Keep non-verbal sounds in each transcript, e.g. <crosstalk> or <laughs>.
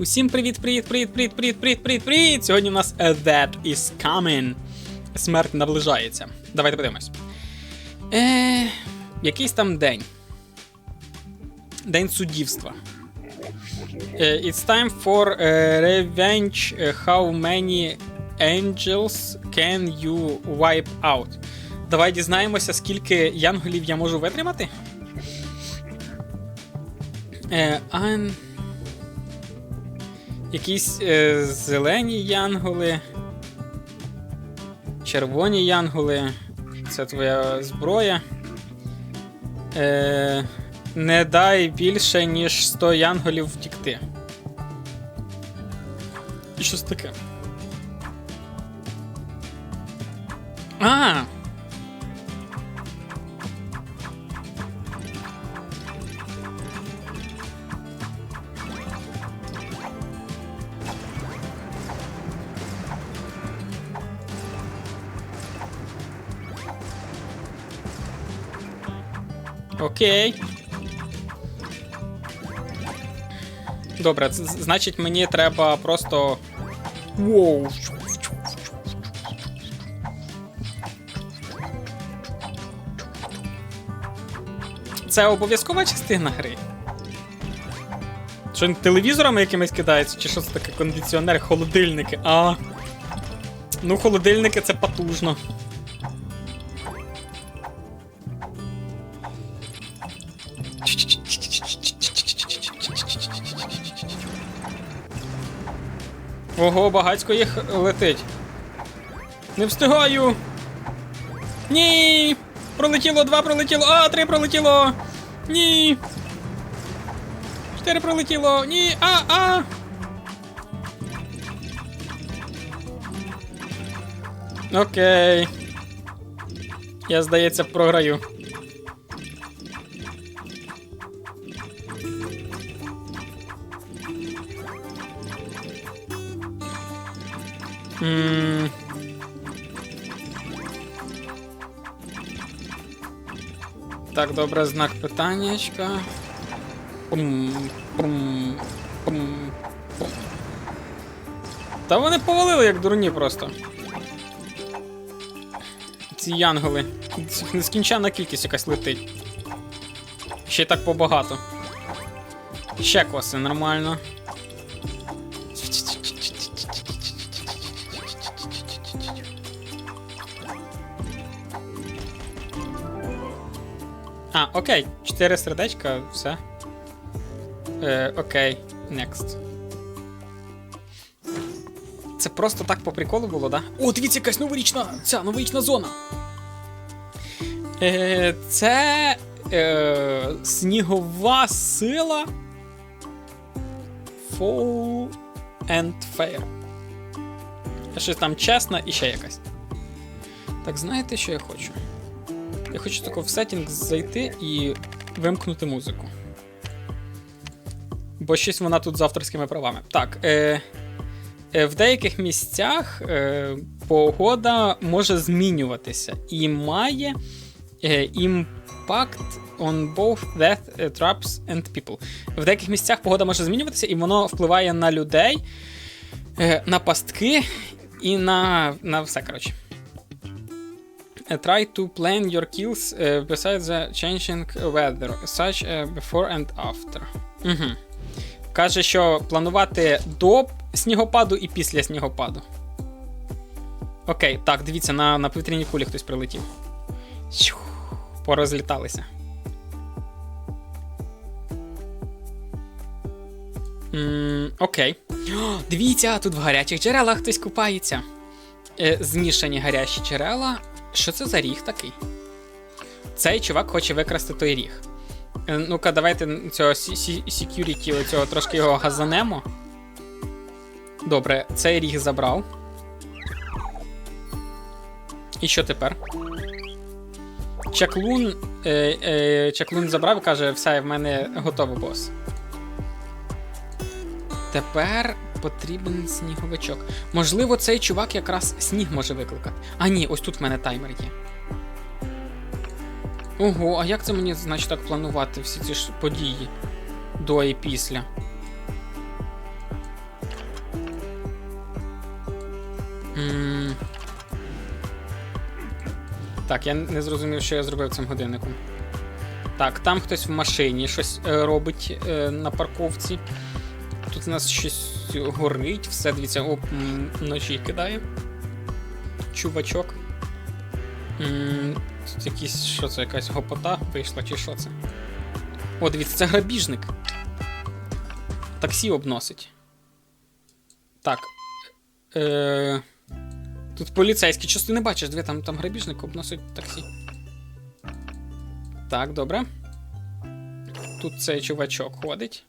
Усім привіт, привіт, привіт, привіт, привіт, привіт, привіт, привіт! Сьогодні у нас That is coming. Смерть наближається. Давайте подивимось. Е, якийсь там день. День суддівства. Е, It's time for е, revenge. Е, How many angels can you wipe out? Давай дізнаємося, скільки янголів я можу витримати. Е, ан... Якісь е, зелені янголи. Червоні янголи. Це твоя зброя. Е, не дай більше, ніж 100 янголів втікти. І щось таке. А! Добре, значить мені треба просто. Воу. Це обов'язкова частина гри. Що телевізорами якимись кидається, чи що це таке кондиціонер, холодильники? А. Ну, холодильники це потужно. Ого, багацько їх летить. Не встигаю. Ні. Пролетіло, два пролетіло. А, три пролетіло. Ні. Чотири пролетіло. Ні. А, а. Окей. Я, здається, програю. Так, добре, знак питаннячка. Та вони повалили як дурні просто. Ці янголи. Цих Нескінченна кількість якась летить. Ще й так побагато. Ще коси нормально. А, окей, 4 сердечка, все. Е, окей, next. Це просто так по приколу було, да? О, дивіться, якась новорічна! Ця новорічна зона. Е, це е, снігова сила. Fall and Fair. Щось там чесна і ще якась. Так, знаєте, що я хочу? Я хочу тако в сеттінг зайти і вимкнути музику. Бо щось вона тут з авторськими правами. Так. Е, е, в деяких місцях е, погода може змінюватися і має е, імпакт on both death е, traps and people. В деяких місцях погода може змінюватися, і воно впливає на людей, е, на пастки і на, на все, коротше. Uh, try to plan your kills uh, besides the changing weather, such uh, before and after. Угу. Каже, що планувати до снігопаду і після снігопаду. Окей, так, дивіться, на, на повітряній кулі хтось прилетів. Порозліталися. М, окей. О, дивіться, тут в гарячих джерелах хтось купається. Е, змішані гарячі джерела. Що це за ріг такий? Цей чувак хоче викрасти той ріг. Е, Ну-ка, давайте цього security, оцього трошки його газанемо. Добре, цей ріг забрав. І що тепер? Чаклун. Е, е, Чаклун забрав і каже, все, в мене готовий бос. Тепер потрібен сніговичок. Можливо, цей чувак якраз сніг може викликати. А ні, ось тут в мене таймер є. Ого, а як це мені, значить, так планувати всі ці ж події до і після? М так, я не зрозумів, що я зробив цим годинником. Так, там хтось в машині щось е, робить е, на парковці. Тут у нас щось горить, все, дивіться, оп, м, ночі кидає. Чувачок. Тут якісь, що це, якась гопота вийшла, чи що це? О, дивіться, це грабіжник. Таксі обносить. Так. Е, тут поліцейський. Чого ти не бачиш? Диви, там, там грабіжник обносить таксі. Так, добре. Тут цей чувачок ходить.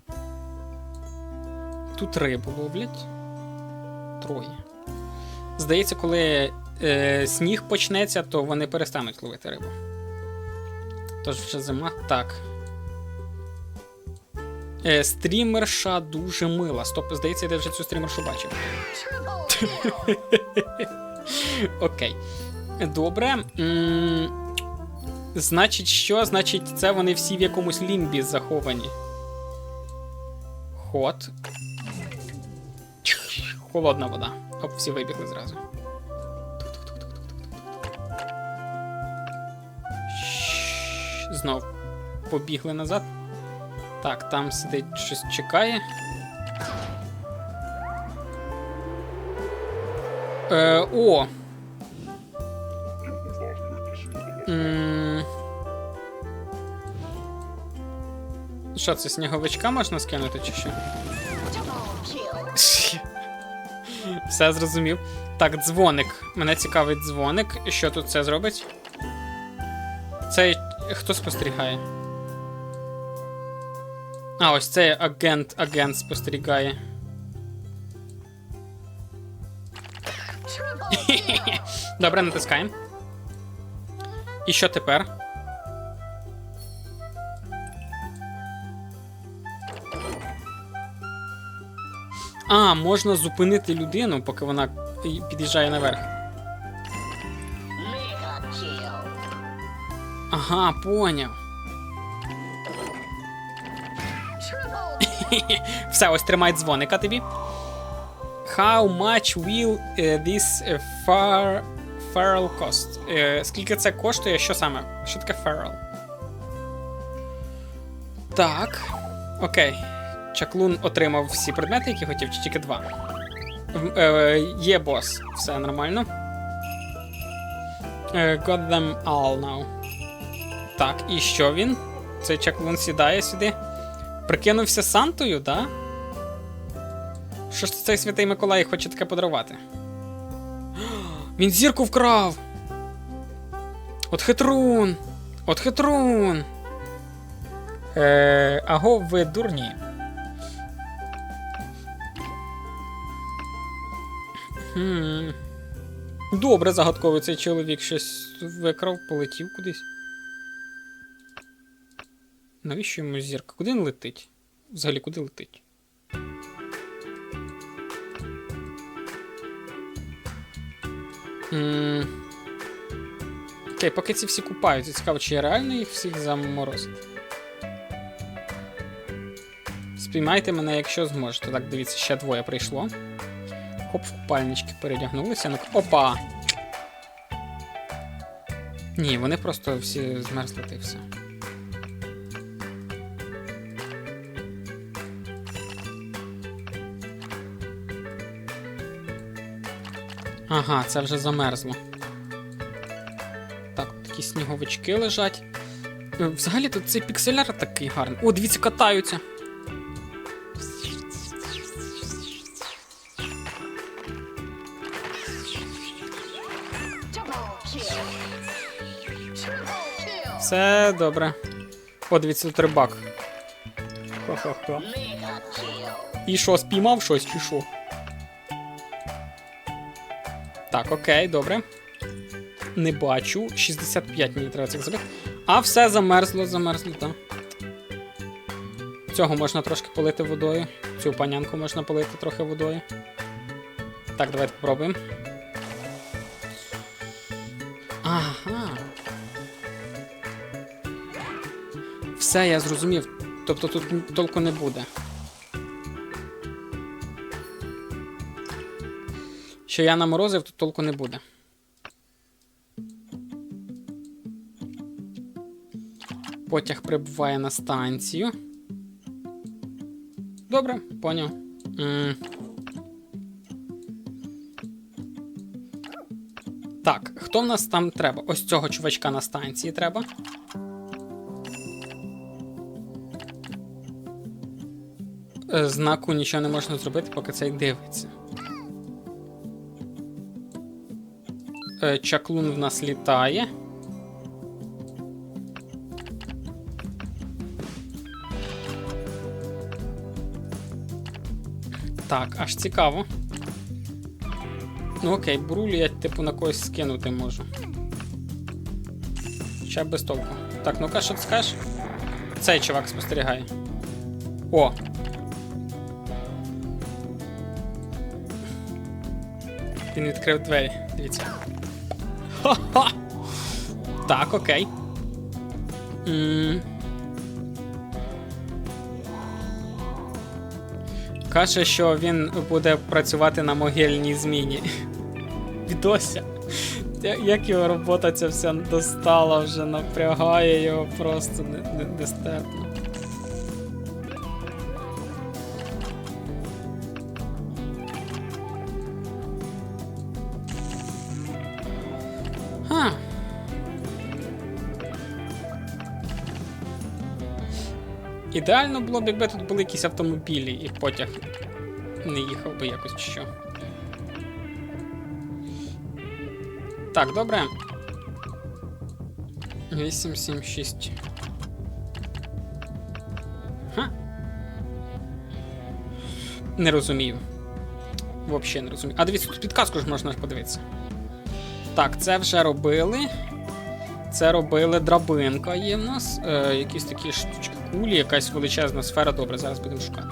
Тут рибу ловлять. Троє. Здається, коли е, сніг почнеться, то вони перестануть ловити рибу. Тож вже зима. Так. Е, стрімерша дуже мила. Стоп, здається, я вже цю стрімершу бачив. <laughs> Окей. Добре. Значить, що? Значить, це вони всі в якомусь лімбі заховані. Ход. Холодна вода. Оп, всі вибігли зразу. Знов побігли назад. Так, там сидить щось чекає. Е, о! Що це, сніговичка можна скинути чи що? Все зрозумів. Так, дзвоник. Мене цікавить дзвоник. Що тут це зробить? Цей. Хто спостерігає? А, ось цей агент, агент спостерігає. Добре, натискаємо. І що тепер? А, можна зупинити людину, поки вона під'їжджає наверх. Ага, поняв. <laughs> Все, ось тримай дзвоника тобі. How much will е, this е, far, feral cost? Е, скільки це коштує? Що саме? Що таке feral? Так. Окей. Чаклун отримав всі предмети, які хотів, чи тільки два. В- Е, є бос. Все нормально. Е, got them all now. Так, і що він? Цей чаклун сідає сюди. Прикинувся Сантою, да? Що ж цей святий Миколай хоче таке подарувати? <gasps> Він зірку вкрав! От хитрун! От хитрун! Е, аго, ви дурні. Хм. Добре, загадковий цей чоловік щось викрав, полетів кудись. Навіщо йому зірка? Куди він летить? Взагалі, куди летить? М. Окей, поки ці всі купаються, цікаво, чи я реально їх всіх заморозити. Спіймайте мене, якщо зможете. Так, дивіться, ще двоє прийшло. Хоп, в купальнички передягнулися. Ну, опа! Ні, вони просто всі змерзли та все. Ага, це вже замерзло. Так, такі сніговички лежать. Е, Взагалі тут цей пікселяр такий гарний. О, дивіться, катаються. Все добре. О, дивіться, тут рибак. Ха-ха-ха. І що, спіймав щось чи що? Так, окей, добре. Не бачу. 65 мені треба цих забити. А все замерзло, замерзло, так. Цього можна трошки полити водою. Цю панянку можна полити трохи водою. Так, давайте попробуємо. Все, я зрозумів. Тобто тут толку не буде. Що я наморозив, то толку не буде. Потяг прибуває на станцію. Добре, поняв. Так, хто в нас там треба? Ось цього чувачка на станції треба. Знаку нічого не можна зробити, поки цей дивиться. Е, Чаклун в нас літає. Так, аж цікаво. Ну окей, брулю я типу на когось скинути можу. Ще без толку. Так, ну-ка, що ти скажеш? Цей чувак спостерігає. О! Він відкрив двері. Дивіться. Ха-ха! Так, окей. м Каже, що він буде працювати на могильній зміні. Відося. Як його робота ця вся достала, вже напрягає його просто не- не- Ідеально було б, якби тут були якісь автомобілі і потяг не їхав би якось чи що. Так, добре. 876. Ха. Не розумію. Взагалі не розумію. А дивіться, тут підказку ж можна подивитися. Так, це вже робили. Це робили драбинка є в нас. Е, якісь такі штучки кулі, якась величезна сфера. Добре, зараз будемо шукати.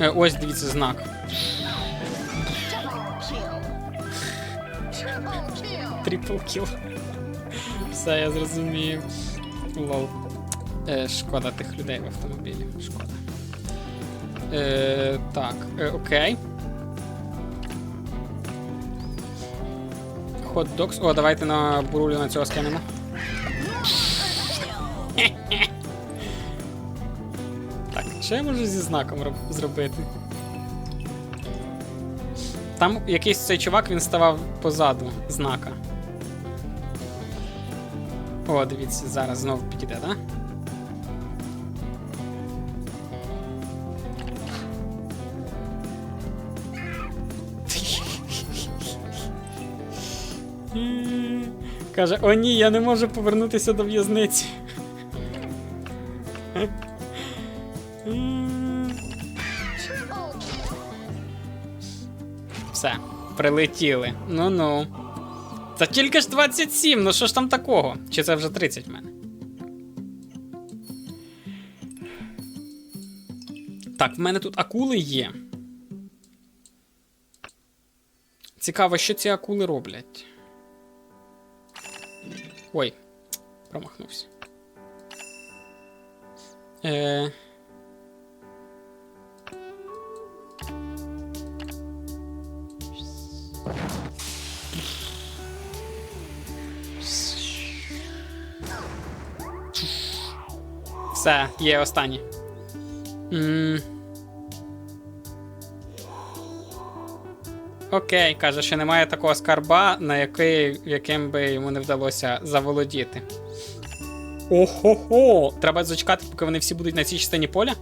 Е, ось дивіться знак. Трипл кіл. Все, я зрозумів. Лол. Е, шкода тих людей в автомобілі. Шкода. Е, так, е, окей. Dogs. О, давайте на бурулю на цього скинемо. Що я можу зі знаком зробити? Там якийсь цей чувак він ставав позаду знака. О, дивіться, зараз знову підійде, так? Да? Каже, о ні, я не можу повернутися до в'язниці. Все, прилетіли. Ну-ну. Та тільки ж 27, ну що ж там такого? Чи це вже 30 в мене? Так, в мене тут акули є. Цікаво, що ці акули роблять. Ой, промахнувся. Е... Все, є останні. м Окей, каже, що немає такого скарба, на який, яким би йому не вдалося заволодіти. Охо-хо! Треба зачекати, поки вони всі будуть на цій частині поля.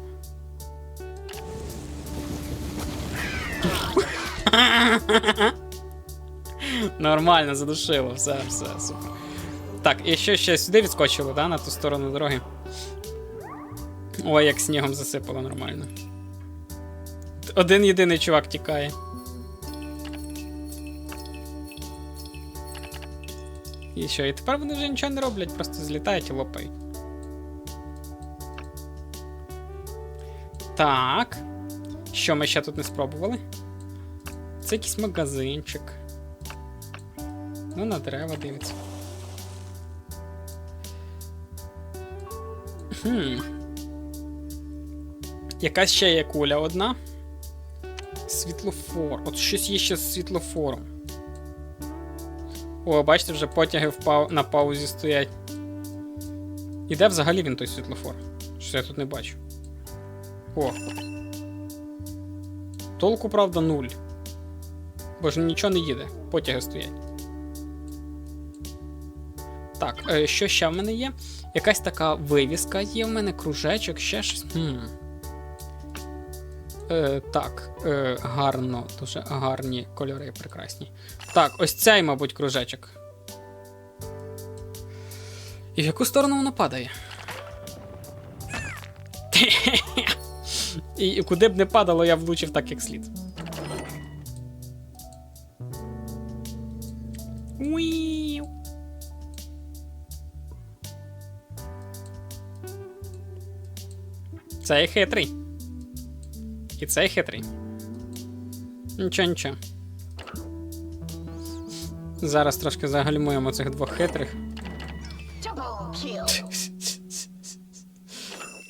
Нормально, задушило, все, все, супер. Так, і ще ще сюди відскочило, да, на ту сторону дороги. Ой, як снігом засипало нормально. Один єдиний чувак тікає. І що, і тепер вони вже нічого не роблять, просто злітають і лопають. Так. Що ми ще тут не спробували? Це якийсь магазинчик. Ну, на дерева дивиться. Хм. Якась ще є куля одна. Світлофор. От щось є ще з світлофором. О, бачите, вже потяги в пау... на паузі стоять. І де взагалі він той світлофор? Що я тут не бачу. О. Толку, правда, нуль. Бо ж нічого не їде, потяги стоять. Так, е, що ще в мене є? Якась така вивіска є в мене, кружечок, ще щось. Хм. Е, так, е, гарно, дуже гарні кольори, прекрасні. Так, ось цей, мабуть, кружечок. І в яку сторону воно падає? <laughs> І куди б не падало, я влучив так, як слід. Цей хитрий. І цей хитрий. Нічого, нічого. Зараз трошки загальмуємо цих двох хитрих.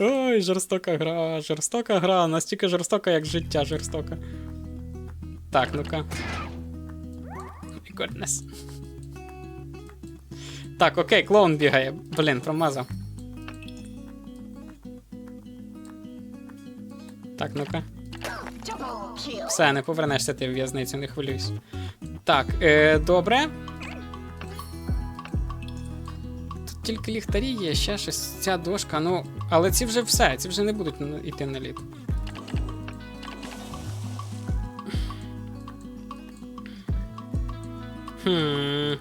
Ой, жорстока гра, жорстока гра, настільки жорстока, як життя жорстока. Так, ну-ка. Goodness. Так, окей, клоун бігає. Блін, промазав. Так, ну-ка. Все, не повернешся ти в в'язницю, не хвилюйся. Так, е, добре. Тут тільки ліхтарі є, ще щось, ця дошка, ну. Але ці вже все, ці вже не будуть йти на лід. Хм.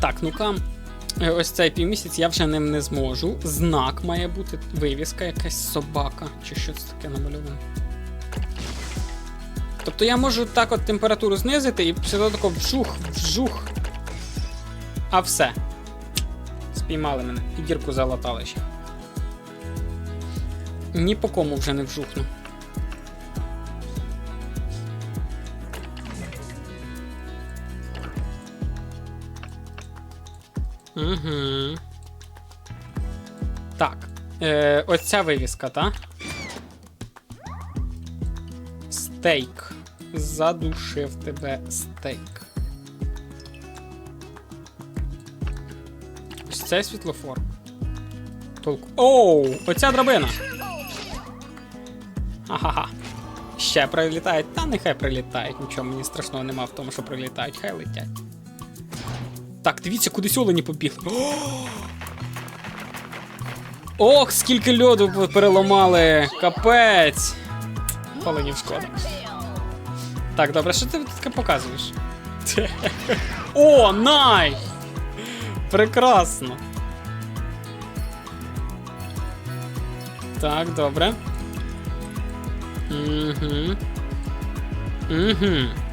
Так, ну-ка. Е, Ось цей півмісяць я вже ним не зможу. Знак має бути, вивіска, якась собака, чи що це таке намальоване. Тобто я можу так от температуру знизити і того тако вжух, вжух. А все. Спіймали мене. І дірку залатали ще. Ні по кому вже не вжухну. Угу. Так. Е, ось вивіска, так? Стейк. Задушив тебе стейк. Ось цей світлофор. Толку. Оу! Оця драбина! Ага. Ще прилітають. Та нехай прилітають. Нічого мені страшного нема в тому, що прилітають, хай летять. Так, дивіться, кудись олені побігли. Ох, скільки льоду переламали! Капець! Оленів шкода. Так, добре, що ти таке показуєш? О, най! Прекрасно. Так, добре. Угу. Угу.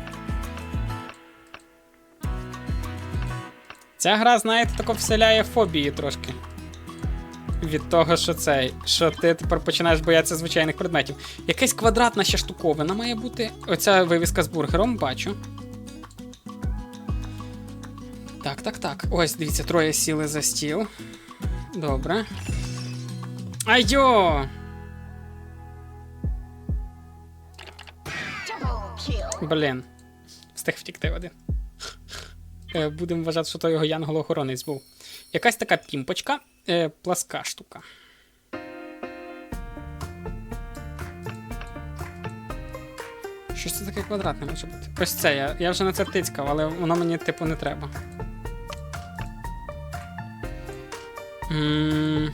Ця гра, знаєте, тако вселяє фобії трошки. Від того, що цей, що ти тепер починаєш боятися звичайних предметів. Якась квадратна ще штуковина має бути. Оця вивіска з бургером, бачу. Так, так, так. Ось, дивіться, троє сіли за стіл. Добре. Айо! Блін. Встиг втікти один. Е, Будемо вважати, що то його янгол-охоронець був. Якась така пімпочка, е, пласка штука. Що це таке квадратне може бути? Ось це, я, я вже на це тицькав, але воно мені, типу, не треба. м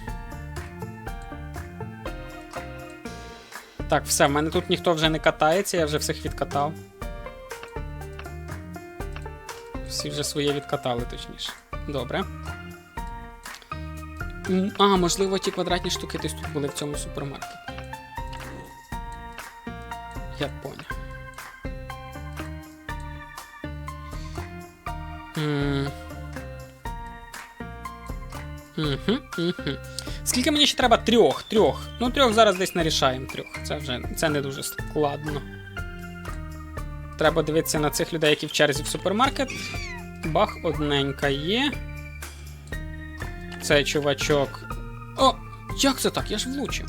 Так, все, в мене тут ніхто вже не катається, я вже всіх відкатав. Всі вже своє відкатали, точніше. Добре. А, можливо, ті квадратні штуки десь тут були в цьому супермаркеті. Я поняв. Мгм, мгм. Скільки мені ще треба? Трьох. Трьох. Ну, трьох зараз десь нарішаємо трьох. Це вже це не дуже складно. Треба дивитися на цих людей, які в черзі в супермаркет. Бах, одненька є. Цей чувачок. О! Як це так? Я ж влучив.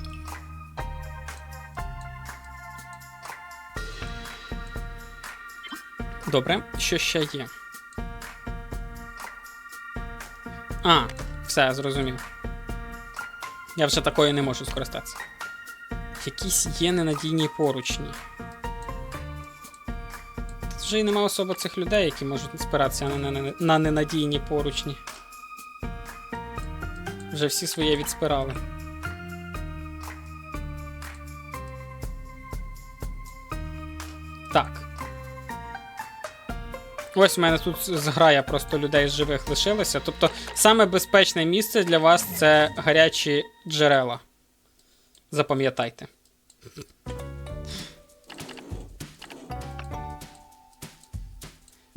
Добре, що ще є? А, все, зрозумів. Я вже такою не можу скористатися. Якісь є ненадійні поручні. Вже й нема особо цих людей, які можуть спиратися на, на, на ненадійні поручні. Вже всі своє відспирали. Так. Ось у мене тут зграя просто людей з живих лишилося. Тобто, саме безпечне місце для вас це гарячі джерела. Запам'ятайте.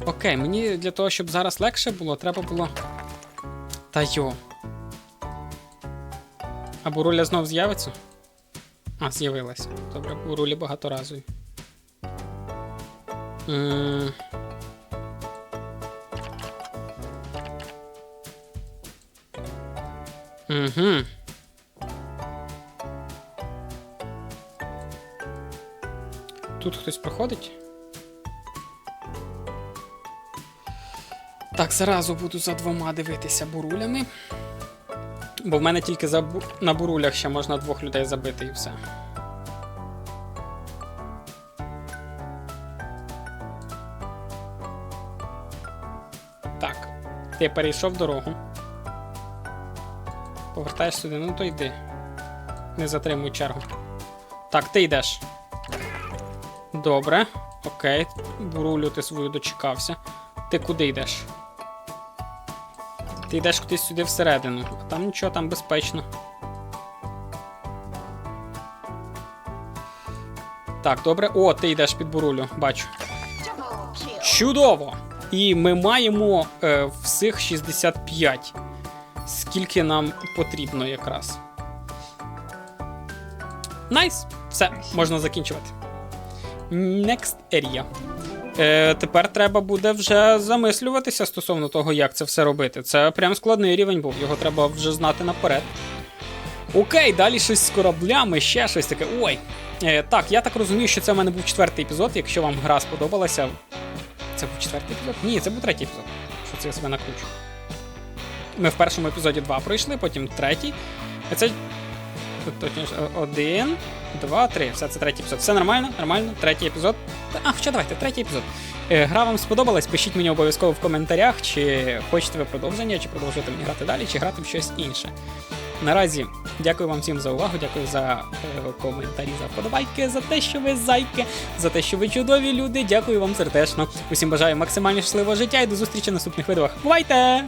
Окей, мені для того, щоб зараз легше було, треба було. Та йо. А буруля знов з'явиться? А, з'явилася. Добре, бурулі багаторазові. М, Угу. Тут хтось проходить. Так, зразу буду за двома дивитися бурулями. Бо в мене тільки за бу- на бурулях ще можна двох людей забити і все. Так, ти перейшов дорогу. Повертаєш сюди, ну то йди. Не затримуй чергу. Так, ти йдеш. Добре. Окей. Бурулю ти свою дочекався. Ти куди йдеш? Ти йдеш кудись сюди всередину. Там нічого, там безпечно. Так, добре. О, ти йдеш під бурулю, бачу. Чудово! І ми маємо е, всіх 65. Скільки нам потрібно якраз. Найс! Все, можна закінчувати. Next area. Е, тепер треба буде вже замислюватися стосовно того, як це все робити. Це прям складний рівень був, його треба вже знати наперед. Окей, далі щось з кораблями, ще щось таке. Ой. Е, так, я так розумію, що це в мене був четвертий епізод. Якщо вам гра сподобалася, це був четвертий епізод? Ні, це був третій епізод. Що це я себе накручу. Ми в першому епізоді два пройшли, потім третій. Це. Точніше, один, два, три. Все, це третій епізод. Все нормально, нормально, третій епізод. А, хоча давайте, третій епізод. Е, Гра вам сподобалась? Пишіть мені обов'язково в коментарях, чи хочете ви продовження, чи продовжувати мені грати далі, чи грати в щось інше. Наразі дякую вам всім за увагу, дякую за е, коментарі, за вподобайки, за те, що ви зайки, за те, що ви чудові люди. Дякую вам сердечно. Усім бажаю максимально щасливого життя і до зустрічі в наступних відео. Бувайте!